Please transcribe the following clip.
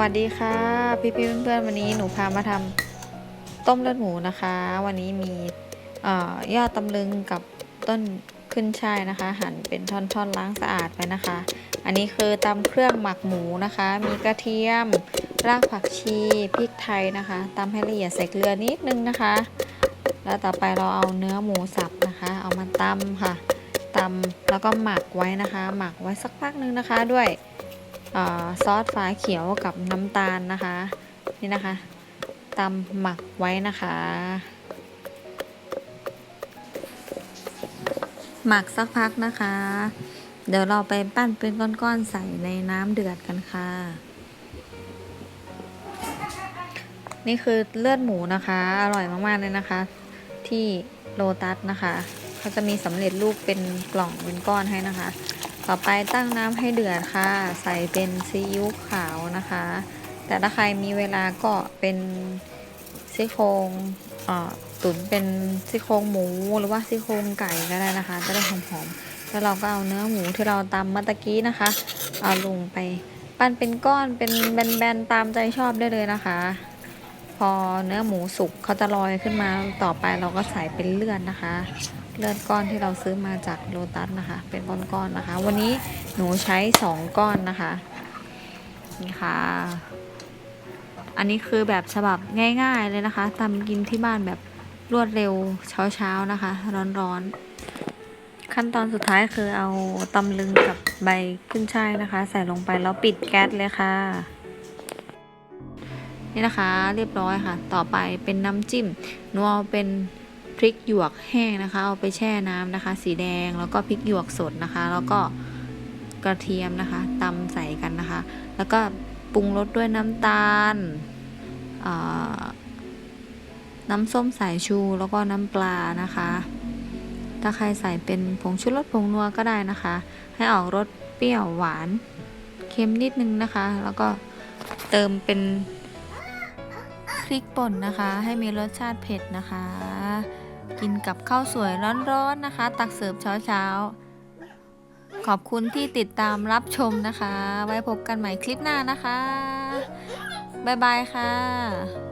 วัสดีค่ะ พี่พี่เพื่อนๆวันนี้หนูพามาทำต้มเลือดหมูนะคะ วันนี้มีออยอดตำลึงกับต้นขึ้นช่ายนะคะ หั่นเป็นท่อนๆล้างสะอาดไปนะคะ อันนี้คือตำเครื่องหมักหมูนะคะ มีกระเทียมรากผักชีพริกไทยนะคะตำให้ละเอียดใส่เกลือนิดนึงนะคะ แล้วต่อไปเราเอาเนื้อหมูสับนะคะ เอามาตำค่ะตำแล้วก็หมักไว้นะคะ หมักไว้สักพักนึงนะคะด้วย ซอสฟ้าเขียวกับน้ำตาลนะคะ นี่นะคะตำหมักไว้นะคะ หมักสักพักนะคะ เดี๋ยวเราไปปั้นเป็นก้อนๆใส่ในน้ำเดือดกันค่ะ นี่คือเลือดหมูนะคะ อร่อยมากๆเลยนะคะ ที่โลตัสนะคะ เขาจะมีสำเร็จรูปเป็นกล่องเป็นก้อนให้นะคะ ต่อไปตั้งน้ำให้เดือดค่ะ ใส่เป็นซีอิ๊วขาวนะคะ แต่ถ้าใครมีเวลาก็เป็นซี่โครงตุ๋นเป็นซี่โครงหมูหรือว่าซี่โครงไก่ก็ได้นะคะ จะได้หอมๆ แล้วเราก็เอาเนื้อหมูที่เราตำเมื่อกี้นะคะ เอาลงไปปั้นเป็นก้อนเป็นแบนๆตามใจชอบได้เลยนะคะ พอเนื้อหมูสุกเขาจะลอยขึ้นมาต่อไปเราก็ใส่เป็นเลือดนะคะ เลือดก้อนที่เราซื้อมาจากโลตัสนะคะ เป็นก้อนๆนะคะ วันนี้หนูใช้สองก้อนนะคะนี่ค่ะ อันนี้คือแบบฉบับง่ายๆเลยนะคะทำกินที่บ้านแบบรวดเร็วเช้าๆนะคะ ร้อนๆ ขั้นตอนสุดท้ายคือเอาตำลึงกับใบขึ้นช่ายนะคะ ใส่ลงไปแล้วปิดแก๊สเลยค่ะ นี่นะคะ เรียบร้อยค่ะ ต่อไปเป็นน้ำจิ้มหนูเอาเป็น พริกหยวกแห้งนะคะ เอาไปแช่น้ำนะคะ สีแดงแล้วก็พริกหยวกสดนะคะ แล้วก็กระเทียมนะคะตำใส่กันนะคะ แล้วก็ปรุงรสด้วยน้ำตาลน้ำส้มสายชูแล้วก็น้ำปลานะคะ ถ้าใครใส่เป็นผงชูรสผงนัวก็ได้นะคะ ให้ออกรสเปรี้ยวหวานเค็มนิดนึงนะคะ แล้วก็เติมเป็นพริกป่นนะคะ ให้มีรสชาติเผ็ดนะคะ กินกับข้าวสวยร้อนๆนะคะ ตักเสิร์ฟเช้าๆ ขอบคุณที่ติดตามรับชมนะคะ ไว้พบกันใหม่คลิปหน้านะคะ บ๊ายบายค่ะ